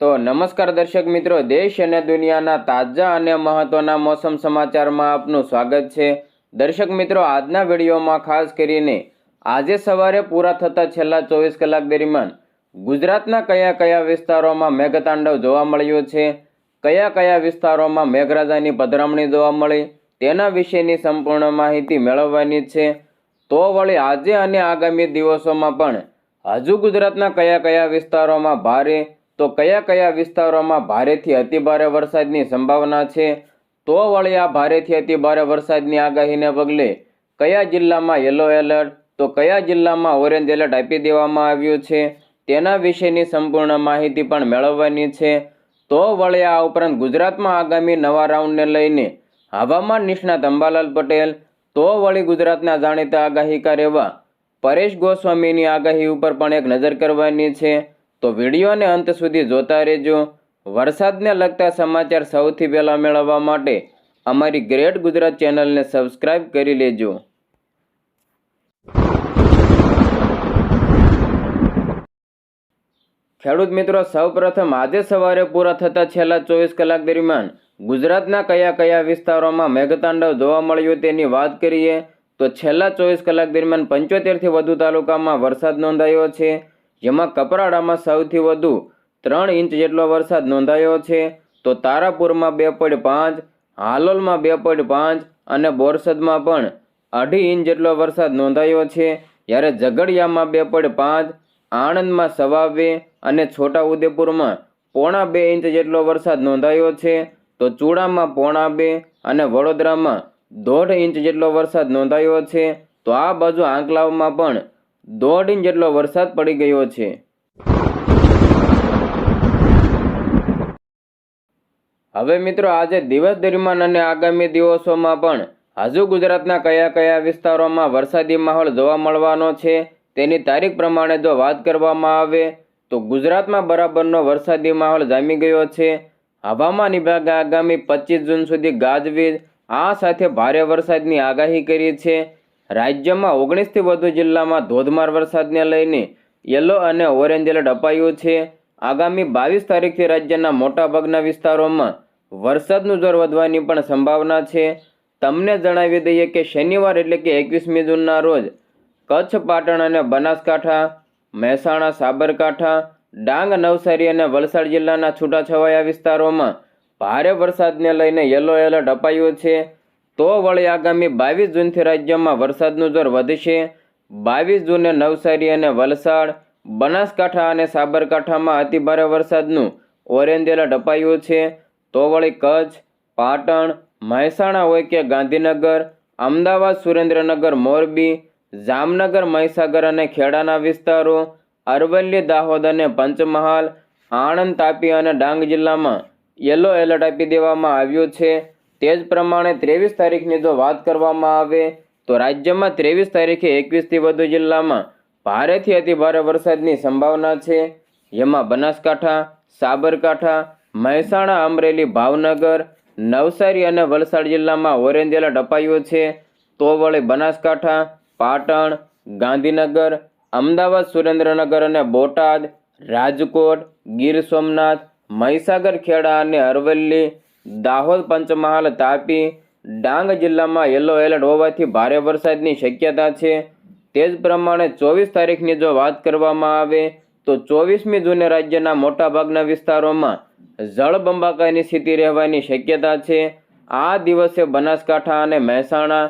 તો નમસ્કાર દર્શક મિત્રો, દેશ અને દુનિયાના તાજા અને મહત્વના મોસમ સમાચારમાં આપનું સ્વાગત છે. દર્શક મિત્રો, આજના વિડીયોમાં ખાસ કરીને આજે સવારે પૂરા થતા છેલ્લા ચોવીસ કલાક દરમિયાન ગુજરાતના કયા કયા વિસ્તારોમાં મેઘતાંડવ જોવા મળ્યું છે, કયા કયા વિસ્તારોમાં મેઘરાજાની પધરામણી જોવા મળી, તેના વિશેની સંપૂર્ણ માહિતી મેળવવાની છે. તો વળી આજે અને આગામી દિવસોમાં પણ હજુ ગુજરાતના કયા કયા વિસ્તારોમાં ભારે તો કયા કયા વિસ્તારોમાં ભારેથી અતિભારે વરસાદની સંભાવના છે? તો વળી આ ભારેથી અતિભારે વરસાદની આગાહીને પગલે કયા જિલ્લામાં યલો એલર્ટ? તો કયા જિલ્લામાં ઓરેન્જ એલર્ટ આપી દેવામાં આવ્યું છે? તેના વિશેની સંપૂર્ણ માહિતી પણ મેળવવાની છે. તો વળી આ ઉપરાંત ગુજરાતમાં આગામી નવા રાઉન્ડને લઈને હવામાન નિષ્ણાત અંબાલાલ પટેલ, તો વળી ગુજરાતના જાણીતા આગાહીકાર એવા પરેશ ગોસ્વામીની આગાહી ઉપર પણ એક નજર કરવાની છે. તો વિડીયોને અંત સુધી જોતા રહેજો. વરસાદને લગતા સમાચાર સૌથી પહેલાં મેળવવા માટે અમારી ગ્રેટ ગુજરાત ચેનલને સબસ્ક્રાઈબ કરી લેજો. ખેડૂત મિત્રો, સૌપ્રથમ આજે સવારે પૂરા થતા છેલ્લા ચોવીસ કલાક દરમિયાન ગુજરાતના કયા કયા વિસ્તારોમાં મેઘતાંડવ જોવા મળ્યું તેની વાત કરીએ તો છેલ્લા ચોવીસ કલાક દરમિયાન પંચોતેરથી વધુ તાલુકામાં વરસાદ નોંધાયો છે. જેમાં કપરાડામાં સૌથી વધુ ત્રણ ઇંચ જેટલો વરસાદ નોંધાયો છે. તો તારાપુરમાં બે પોઈન્ટ પાંચ, હાલોલમાં બે પોઈન્ટ પાંચ અને બોરસદમાં પણ અઢી ઇંચ જેટલો વરસાદ નોંધાયો છે. જ્યારે ઝઘડિયામાં બે પોઈન્ટ પાંચ, આણંદમાં સવા બે અને છોટાઉદેપુરમાં પોણા બે ઇંચ જેટલો વરસાદ નોંધાયો છે. તો ચૂડામાં પોણા બે અને વડોદરામાં દોઢ ઇંચ જેટલો વરસાદ નોંધાયો છે. તો આ બાજુ આંકલાવમાં પણ દોઢ ઇંચ જેટલો વરસાદ પડી ગયો છે. હવે મિત્રો આજે દિવસ દરમિયાન અને આગામી દિવસોમાં પણ હજુ ગુજરાતના કયા કયા વિસ્તારોમાં વરસાદી માહોલ જોવા મળવાનો છે તેની તારીખ પ્રમાણે જો વાત કરવામાં આવે, તો ગુજરાતમાં બરાબરનો વરસાદી માહોલ જામી ગયો છે. હવામાન વિભાગે આગામી પચીસ જૂન સુધી ગાજવીજ આ સાથે ભારે વરસાદની આગાહી કરી છે. રાજ્યમાં ઓગણીસથી વધુ જિલ્લામાં ધોધમાર વરસાદને લઈને યલો અને ઓરેન્જ એલર્ટ અપાયું છે. આગામી બાવીસ તારીખથી રાજ્યના મોટાભાગના વિસ્તારોમાં વરસાદનું જોર વધવાની પણ સંભાવના છે. તમને જણાવી દઈએ કે શનિવાર એટલે કે એકવીસમી જૂનના રોજ કચ્છ, પાટણ અને બનાસકાંઠા, મહેસાણા, સાબરકાંઠા, ડાંગ, નવસારી અને વલસાડ જિલ્લાના છૂટાછવાયા વિસ્તારોમાં ભારે વરસાદને લઈને યલો એલર્ટ અપાયું છે. તો વળી આગામી બાવીસ જૂનથી રાજ્યમાં વરસાદનું જોર વધશે. બાવીસ જૂને નવસારી અને વલસાડ, બનાસકાંઠા અને સાબરકાંઠામાં અતિભારે વરસાદનું ઓરેન્જ એલર્ટ અપાયું છે. તો વળી કચ્છ, પાટણ, મહેસાણા હોય કે ગાંધીનગર, અમદાવાદ, સુરેન્દ્રનગર, મોરબી, જામનગર, મહીસાગર અને ખેડાના વિસ્તારો, અરવલ્લી, દાહોદ અને પંચમહાલ, આણંદ, તાપી અને ડાંગ જિલ્લામાં યલો એલર્ટ આપી દેવામાં આવ્યું છે. તે જ પ્રમાણે ત્રેવીસ તારીખની જો વાત કરવામાં આવે, તો રાજ્યમાં ત્રેવીસ તારીખે એકવીસથી વધુ જિલ્લામાં ભારેથી અતિભારે વરસાદની સંભાવના છે. જેમાં બનાસકાંઠા, સાબરકાંઠા, મહેસાણા, અમરેલી, ભાવનગર, નવસારી અને વલસાડ જિલ્લામાં ઓરેન્જ એલર્ટ અપાયું છે. તો વળી બનાસકાંઠા, પાટણ, ગાંધીનગર, અમદાવાદ, સુરેન્દ્રનગર અને બોટાદ, રાજકોટ, ગીર સોમનાથ, મહીસાગર, ખેડા અને અરવલ્લી દાહોદ પંચમહાલ તાપી ડાંગ જિલ્લામાં યલો એલર્ટ હોવાથી ભારે વરસાદની શક્યતા છે. તે જ પ્રમાણે ચોવીસ તારીખની જો વાત કરવામાં આવે, તો ચોવીસમી જૂને રાજ્યના મોટાભાગના વિસ્તારોમાં જળબંબાકારની સ્થિતિ રહેવાની શક્યતા છે. આ દિવસે બનાસકાંઠા અને મહેસાણા,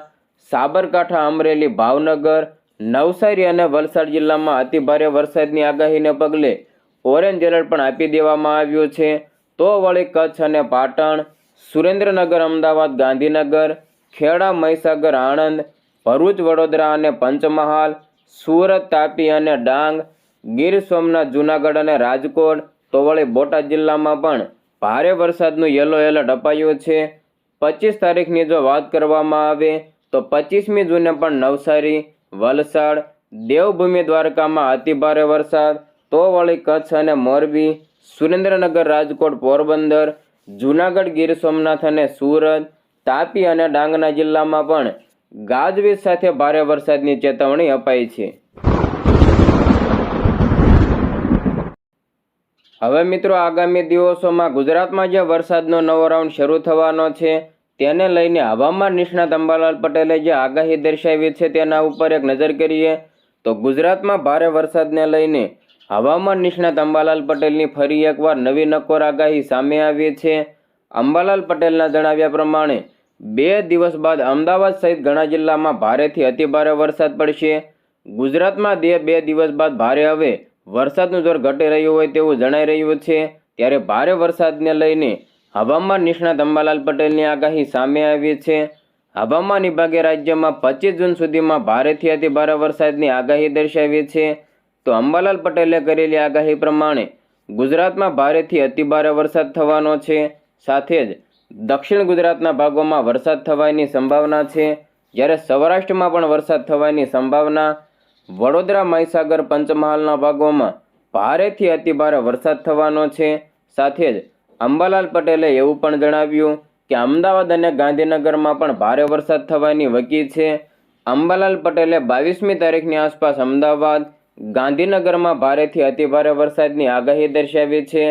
સાબરકાંઠા, અમરેલી, ભાવનગર, નવસારી અને વલસાડ જિલ્લામાં અતિભારે વરસાદની આગાહીને પગલે ઓરેન્જ એલર્ટ પણ આપી દેવામાં આવ્યું છે. તો વળી કચ્છ અને પાટણ, સુરેન્દ્રનગર, અમદાવાદ, ગાંધીનગર, ખેડા, મહીસાગર, આણંદ, ભરૂચ, વડોદરા અને પંચમહાલ, સુરત, તાપી અને ડાંગ, ગીર સોમનાથ, જૂનાગઢ અને રાજકોટ તો વળી બોટાદ જિલ્લામાં પણ ભારે વરસાદનું યલો એલર્ટ અપાયું છે. પચીસ તારીખની જો વાત કરવામાં આવે, તો પચીસમી જૂને પણ નવસારી, વલસાડ, દેવભૂમિ દ્વારકામાં અતિભારે વરસાદ તો વળી કચ્છ અને મોરબી સુરેન્દ્રનગર રાજકોટ, પોરબંદર, જૂનાગઢ ગીર સોમનાથ અને સુરત, તાપી અને ડાંગના જિલ્લામાં પણ ગાજવીજ સાથે ભારે વરસાદની ચેતવણી અપાઈ છે. હવે મિત્રો આગામી દિવસોમાં ગુજરાતમાં જે વરસાદનો નવો રાઉન્ડ શરૂ થવાનો છે, તેને લઈને હવામાન નિષ્ણાત અંબાલાલ પટેલે જે આગાહી દર્શાવી છે તેના ઉપર એક નજર કરીએ, તો ગુજરાતમાં ભારે વરસાદને લઈને હવામાન નિષ્ણાત અંબાલાલ પટેલની ફરી એકવાર નવી નક્કોર આગાહી સામે આવી છે. અંબાલાલ પટેલના જણાવ્યા પ્રમાણે, બે દિવસ બાદ અમદાવાદ સહિત ઘણા જિલ્લામાં ભારેથી અતિભારે વરસાદ પડશે. ગુજરાતમાં બે બે દિવસ બાદ ભારે હવે વરસાદનું જોર ઘટી રહ્યું હોય તેવું જણાઈ રહ્યું છે. ત્યારે ભારે વરસાદને લઈને હવામાન નિષ્ણાત અંબાલાલ પટેલની આગાહી સામે આવી છે. હવામાન વિભાગે રાજ્યમાં પચીસ જૂન સુધીમાં ભારેથી અતિ ભારે વરસાદની આગાહી દર્શાવી છે. તો અંબાલાલ પટેલે કરેલી આગાહી પ્રમાણે ગુજરાતમાં ભારેથી અતિભારે વરસાદ થવાનો છે. સાથે જ દક્ષિણ ગુજરાતના ભાગોમાં વરસાદ થવાની સંભાવના છે. જ્યારે સૌરાષ્ટ્રમાં પણ વરસાદ થવાની સંભાવના વડોદરા, મહીસાગર, પંચમહાલના ભાગોમાં ભારેથી અતિભારે વરસાદ થવાનો છે. સાથે જ અંબાલાલ પટેલે એવું પણ જણાવ્યું કે અમદાવાદ અને ગાંધીનગરમાં પણ ભારે વરસાદ થવાની વકી છે. અંબાલાલ પટેલે બાવીસમી તારીખની આસપાસ અમદાવાદ ગાંધીનગરમાં ભારેથી અતિભારે વરસાદની આગાહી દર્શાવી છે.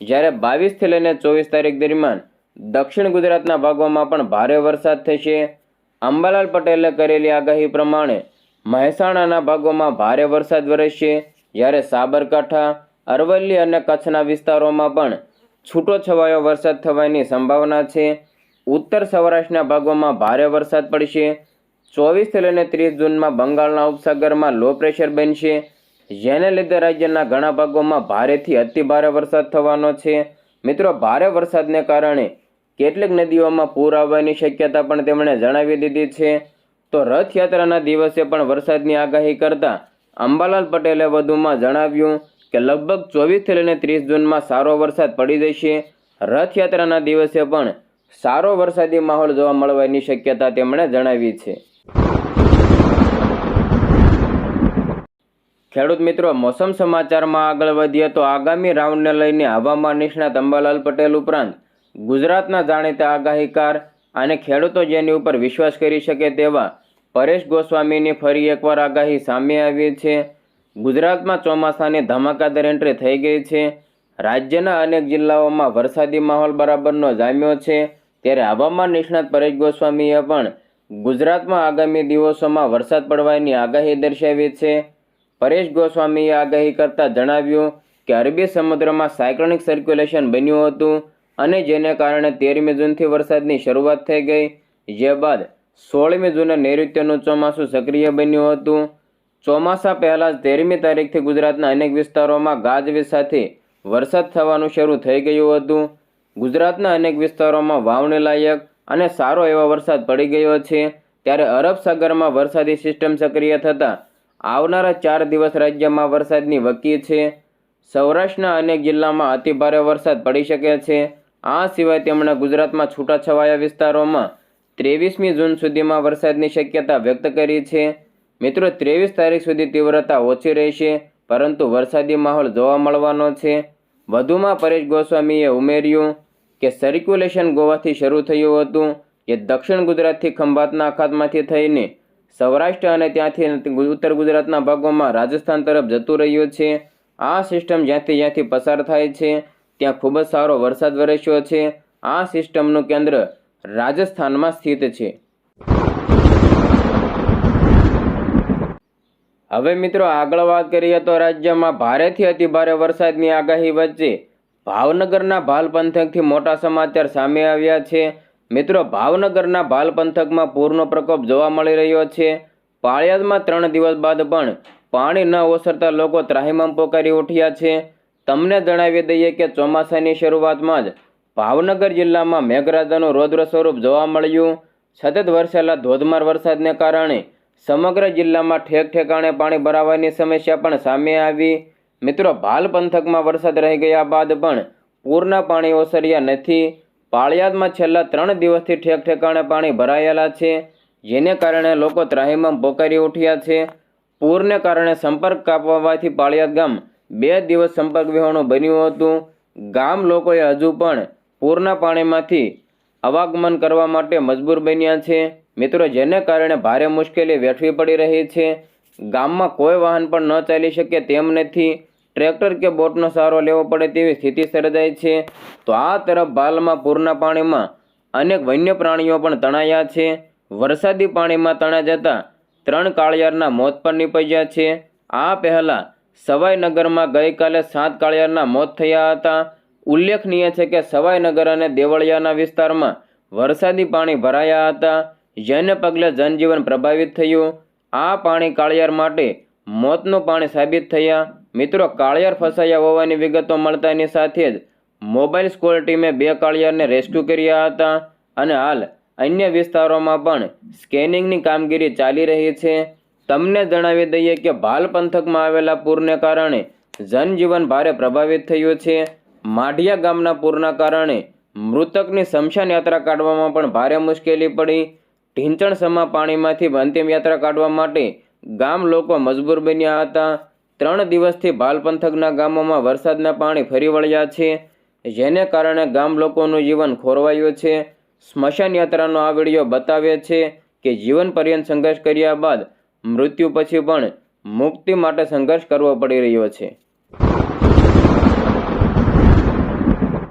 જ્યારે બાવીસથી લઈને ચોવીસ તારીખ દરમિયાન દક્ષિણ ગુજરાતના ભાગોમાં પણ ભારે વરસાદ થશે. અંબાલાલ પટેલે કરેલી આગાહી પ્રમાણે મહેસાણાના ભાગોમાં ભારે વરસાદ વરસશે. જ્યારે સાબરકાંઠા, અરવલ્લી અને કચ્છના વિસ્તારોમાં પણ છૂટો છવાયો વરસાદ થવાની સંભાવના છે. ઉત્તર સૌરાષ્ટ્રના ભાગોમાં ભારે વરસાદ પડશે. ચોવીસથી લઈને ત્રીસ જૂનમાં બંગાળના ઉપસાગરમાં લો પ્રેશર બનશે. જેને લીધે રાજ્યના ઘણા ભાગોમાં ભારેથી અતિભારે વરસાદ થવાનો છે. મિત્રો, ભારે વરસાદને કારણે કેટલીક નદીઓમાં પૂર આવવાની શક્યતા પણ તેમણે જણાવી દીધી છે. તો રથયાત્રાના દિવસે પણ વરસાદની આગાહી કરતા અંબાલાલ પટેલે વધુમાં જણાવ્યું કે લગભગ ચોવીસથી લઈને ત્રીસ જૂનમાં સારો વરસાદ પડી જશે. રથયાત્રાના દિવસે પણ સારો વરસાદી માહોલ જોવા મળવાની શક્યતા તેમણે જણાવી છે. ખેડૂત મિત્રો, મોસમ સમાચારમાં આગળ વધીએ તો આગામી રાઉન્ડને લઈને હવામાન નિષ્ણાત અંબાલાલ પટેલ ઉપરાંત ગુજરાતના જાણીતા આગાહીકાર અને ખેડૂતો જેની ઉપર વિશ્વાસ કરી શકે તેવા પરેશ ગોસ્વામીની ફરી એકવાર આગાહી સામે આવી છે. ગુજરાતમાં ચોમાસાની ધમાકાદાર એન્ટ્રી થઈ ગઈ છે. રાજ્યના અનેક જિલ્લાઓમાં વરસાદી માહોલ બરાબરનો જામ્યો છે. ત્યારે હવામાન નિષ્ણાત પરેશ ગોસ્વામીએ પણ ગુજરાતમાં આગામી દિવસોમાં વરસાદ પડવાની આગાહી દર્શાવી છે. પરેશ ગોસ્વામીએ આગાહી કરતાં જણાવ્યું કે અરબી સમુદ્રમાં સાયક્લોનિક સર્ક્યુલેશન બન્યું હતું અને જેને કારણે તેરમી જૂનથી વરસાદની શરૂઆત થઈ ગઈ. જે બાદ સોળમી જૂને નૈઋત્યનું ચોમાસું સક્રિય બન્યું હતું. ચોમાસા પહેલાં જ તેરમી તારીખથી ગુજરાતના અનેક વિસ્તારોમાં ગાજવીજ સાથે વરસાદ થવાનું શરૂ થઈ ગયું હતું. ગુજરાતના અનેક વિસ્તારોમાં વાવણી લાયક અને સારો એવો વરસાદ પડી ગયો છે, ત્યારે અરબ સાગરમાં વરસાદી સિસ્ટમ સક્રિય થતાં આવનારા ચાર દિવસ રાજ્યમાં વરસાદની વકી છે. સૌરાષ્ટ્રના અનેક જિલ્લામાં અતિભારે વરસાદ પડી શકે છે. આ સિવાય તેમણે ગુજરાતમાં છૂટાછવાયા વિસ્તારોમાં ત્રેવીસમી જૂન સુધીમાં વરસાદની શક્યતા વ્યક્ત કરી છે. મિત્રો, ત્રેવીસ તારીખ સુધી તીવ્રતા ઓછી રહેશે, પરંતુ વરસાદી માહોલ જોવા મળવાનો છે. વધુમાં પરેશ ગોસ્વામીએ ઉમેર્યું કે સર્ક્યુલેશન ગોવાથી શરૂ થયું હતું જે દક્ષિણ ગુજરાતથી ખંભાતના અખાતમાંથી થઈને સૌરાષ્ટ્ર અને ત્યાંથી ઉત્તર ગુજરાતના ભાગોમાં રાજસ્થાન તરફ જતું રહ્યું છે. આ સિસ્ટમ જ્યાંથી જ્યાંથી પસાર થાય છે, ત્યાં ખૂબ જ સારો વરસાદ વરસ્યો છે. આ સિસ્ટમનું કેન્દ્ર રાજસ્થાનમાં સ્થિત છે. હવે મિત્રો આગળ વાત કરીએ તો રાજ્યમાં ભારેથી અતિભારે વરસાદની આગાહી વચ્ચે ભાવનગરના ભાલ પંથકથી મોટા સમાચાર સામે આવ્યા છે. મિત્રો, ભાવનગરના ભાલ પંથકમાં પૂરનો પ્રકોપ જોવા મળી રહ્યો છે. પાળિયાદમાં ત્રણ દિવસ બાદ પણ પાણી ન ઓસરતા લોકો ત્રાહિમામ પોકારી ઉઠ્યા છે. તમને જણાવી દઈએ કે ચોમાસાની શરૂઆતમાં જ ભાવનગર જિલ્લામાં મેઘરાજાનું રૌદ્ર સ્વરૂપ જોવા મળ્યું. સતત વરસેલા ધોધમાર વરસાદને કારણે સમગ્ર જિલ્લામાં ઠેક ઠેકાણે પાણી ભરાવાની સમસ્યા પણ સામે આવી. મિત્રો ભાલ પંથકમાં વરસાદ રહી ગયા બાદ પણ પૂરના પાણી ઓસર્યા નથી. પાળિયાદમાં છેલ્લા ત્રણ દિવસથી ઠેક ઠેકાણે પાણી ભરાયેલા છે, જેને કારણે લોકો ત્રાહીમાં પોકારી ઉઠ્યા છે. પૂરને કારણે સંપર્ક કાપવાથી પાળિયાદ ગામ બે દિવસ સંપર્ક વિહોણું બન્યું હતું. ગામ લોકોએ હજુ પણ પૂરના પાણીમાંથી અવાગમન કરવા માટે મજબૂર બન્યા છે. મિત્રો, જેને કારણે ભારે મુશ્કેલી વેઠવી પડી રહી છે. ગામમાં કોઈ વાહન પણ ન ચાલી શકે તેમ નથી. ટ્રેક્ટર કે બોટનો સહારો લેવો પડે તેવી સ્થિતિ સર્જાય છે. તો આ તરફ ભાલમાં પૂરના પાણીમાં અનેક વન્ય પ્રાણીઓ પણ તણાયા છે. વરસાદી પાણીમાં તણા જતા ત્રણ કાળિયારના મોત પણ નીપજ્યા છે. આ પહેલાં સવાઈનગરમાં ગઈકાલે સાત કાળિયારના મોત થયા હતા. ઉલ્લેખનીય છે કે સવાઈનગર અને દેવળિયાના વિસ્તારમાં વરસાદી પાણી ભરાયા હતા. જેને પગલે જનજીવન પ્રભાવિત થયું. આ પાણી કાળિયાર માટે મોતનું પાણી સાબિત થયા. મિત્રો, કાળિયાર ફસાયા હોવાની વિગતો મળતાની સાથે જ મોબાઈલ સ્કોર ટીમે બે કાળિયારને રેસ્ક્યુ કર્યા હતા અને હાલ અન્ય વિસ્તારોમાં પણ સ્કેનિંગની કામગીરી ચાલી રહી છે. તમને જણાવી દઈએ કે ભાલ પંથકમાં આવેલા પૂરને કારણે જનજીવન ભારે પ્રભાવિત થયું છે. માઢિયા ગામના પૂરના કારણે મૃતકની શમશાન યાત્રા કાઢવામાં પણ ભારે મુશ્કેલી પડી. ઢીંચણસમા પાણીમાંથી અંતિમ યાત્રા કાઢવા માટે ગામ લોકો મજબૂર બન્યા હતા. ત્રણ દિવસથી ભાલ પંથકના ગામોમાં વરસાદના પાણી ફરી વળ્યા છે. જેને કારણે ગામ લોકોનું જીવન ખોરવાયું છે. સ્મશાન યાત્રાનો આ વીડિયો બતાવે છે કે જીવન પર્યંત સંઘર્ષ કર્યા બાદ મૃત્યુ પછી પણ મુક્તિ માટે સંઘર્ષ કરવો પડી રહ્યો છે.